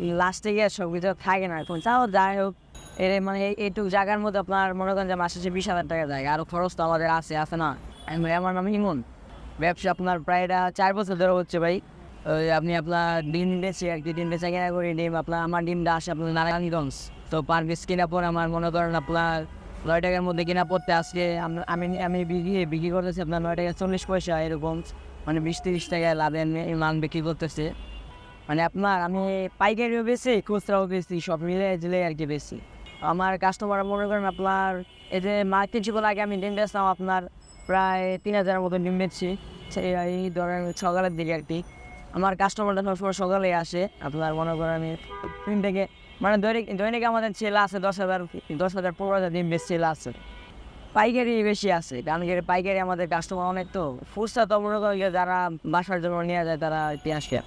লাস্টে গিয়ে সব কিছু থাকে না এখন। তাও যাই হোক, এর মানে এই- এইটুকু জায়গার মধ্যে আপনার মনে করেন যে মাসে বিশ হাজার টাকা যায়। আরও খরচ তো আমাদের আছে আছে না? আমার নাম ইমন। ব্যবসা আপনার প্রায় এটা চার বছর ধরে হচ্ছে ভাই। ওই আপনি আপনার ডিম বেছে আর কি, ডিম বেচা কেনা করি, ডিম আপনার, আমার ডিমটা আসে আপনার নারায়ণগঞ্জ। তো পার পিস কেনা পর আমার মনে করেন আপনার নয় টাকার মধ্যে কেনা পড়তে আজকে আম- আমি বিক্রি বিক্রি করতেছি আপনার নয় টাকা চল্লিশ পয়সা এরকম। মানে বিশ তিরিশ টাকায় লাভে মাল বিক্রি করতেছে। মানে আপনার আমি পাইকারিও বেশি খুচরাও বেশি সব মিলে জিলে আর কি বেশি আমার কাস্টমার মনে করেন আপনার, এই যে মার্কেট ছিল আগে আমি ডিম বেচতাম, আপনার প্রায় তিন হাজারের মতো ডিম বেচছি। এই ধরেন সকালের দিকে আর কি। আমার কাস্টমারটা সবসময় সকালে আসে। আপনার মনে করেন আমি তিন থেকে মানে দৈনিক দৈনিক আমাদের ছেলে আছে দশ হাজার দশ হাজার, পনেরো হাজার ডিম বেশ ছেলে আছে। পাইকারি বেশি আছে। কারণ কি পাইকারি আমাদের কাস্টমার অনেক তো। ফুচকা তো মনে করেন যে যারা বাসার জন্য নিয়ে যায়, তারা ইতিহাসকে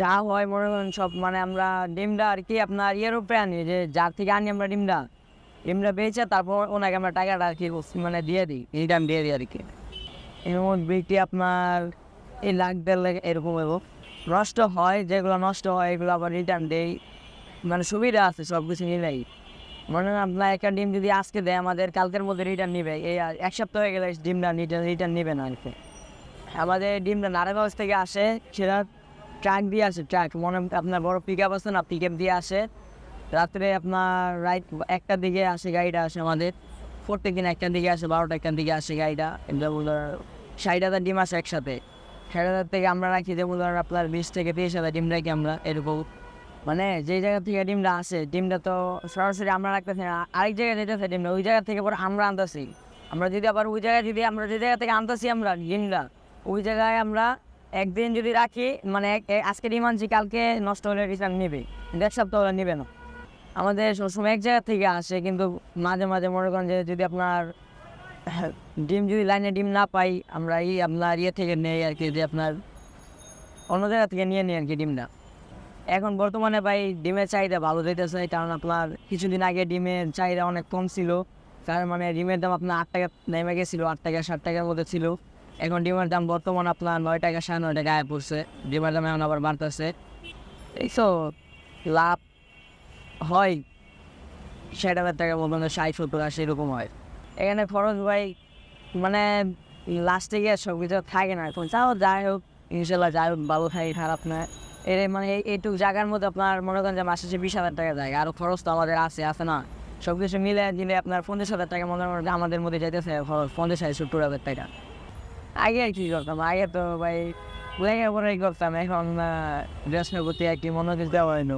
যা হয় মনে করেন সব মানে আমরা ডিমটা আর কি আপনার ইয়ের উপরে আনি, যে যার থেকে আনি আমরা ডিমটা। ডিমটা বেচে তারপর ওনাকে আমরা টাকাটা আর কি মানে দিয়ে দিই রিটার্ন দিয়ে দিই আর কি। এর মধ্যে বিক্রি আপনার এই লাখ দেড় লাখ এরকম এবং নষ্ট হয়, যেগুলো নষ্ট হয় এগুলো আবার রিটার্ন দেই। মানে সুবিধা আছে সব কিছু মিলাই। মনে হয় আপনার একটা ডিম যদি আজকে দেয়, আমাদের কালকের মধ্যে রিটার্ন নিবে, এই এক সপ্তাহ হয়ে গেলে ডিমটা রিটার্ন রিটার্ন নেবে না আর কি। আমাদের ডিমটা নারায়ণগঞ্জ থেকে আসে, সেটা ট্রাক দিয়ে আসে ট্রাক মনে আপনার বড় পিক আপ আছে না পিক আপ দিয়ে আসে। রাত্রে আপনার রাইট একটার দিকে আসে গাড়িটা আসে আমাদের। প্রত্যেক দিন একটার দিকে আসে, বারোটা একটার দিকে আসে গাড়িটা। ষাট হাজার ডিম আসে একসাথে। ষাট হাজার থেকে আমরা রাখি যেমন আপনার বিশ থেকে তিরিশ হাজার ডিম রাখি আমরা, এরকম। মানে যেই জায়গা থেকে ডিমটা আসে, ডিমটা তো সরাসরি আমরা রাখতেছি না, আরেক জায়গায় যেতেছে ডিমটা, ওই জায়গা থেকে পরে আমরা আনতেছি। আমরা যদি আবার ওই জায়গায় যদি, আমরা যে জায়গা থেকে আনতেছি আমরা ডিমটা, ওই জায়গায় আমরা একদিন যদি রাখি মানে আজকে আনছি কালকে নষ্ট হলে রিটার্ন নেবে। এক সপ্তাহ হলে নেবে না। আমাদের সবসময় এক জায়গা থেকে আসে, কিন্তু মাঝে মাঝে মনে করেন যে যদি আপনার ডিম যদি লাইনে ডিম না পাই, আমরা এই আপনার ইয়ে থেকে নেই আর কি, যে আপনার অন্য জায়গা থেকে নিয়ে নিই আর কি ডিমটা। এখন বর্তমানে ভাই ডিমের চাহিদা ভালো দিতেছে কারণ আপনার কিছুদিন আগে ডিমের চাহিদা অনেক কম ছিল। তার মানে ডিমের দাম আপনার আট টাকা নেমে গেছিল, আট টাকা ষাট টাকার মধ্যে ছিল। এখন ডিমের দাম বর্তমান আপনার নয় টাকা সাড়ে নয় টাকা আয় পড়ছে। ডিমের দাম এখন আবার বাড়তেছে। এই তো লাভ হয় ষাট হাজার টাকা মতন ষাট, সত্তর, আশি এরকম হয়। এখানে খরচ ভাই মানে লাস্টে গিয়ে সব কিছু থাকে না এখন। তাও যাই হোক, ইনশাল্লাহ যাই হোক, ভালো থাকে, খারাপ না। এর মানে এই- এইটুকু জায়গার মধ্যে আপনার মনে করেন যে মাসে বিশ হাজার টাকা যায় আরও খরচ তো আমাদের আছে আছে না। সব কিছু মিলে দিলে আপনার পঞ্চাশ হাজার টাকা মনে করেন আমাদের মধ্যে যাইতেছে খরচ, পঞ্চাশ হাজার, সত্তর হাজার টাকা। আগে কি করতাম, আগে তো ভাই লেগে পড়াই করতাম, এখন ড্রেস প্রতি আর কি, মনোযোগ দেওয়া হয় না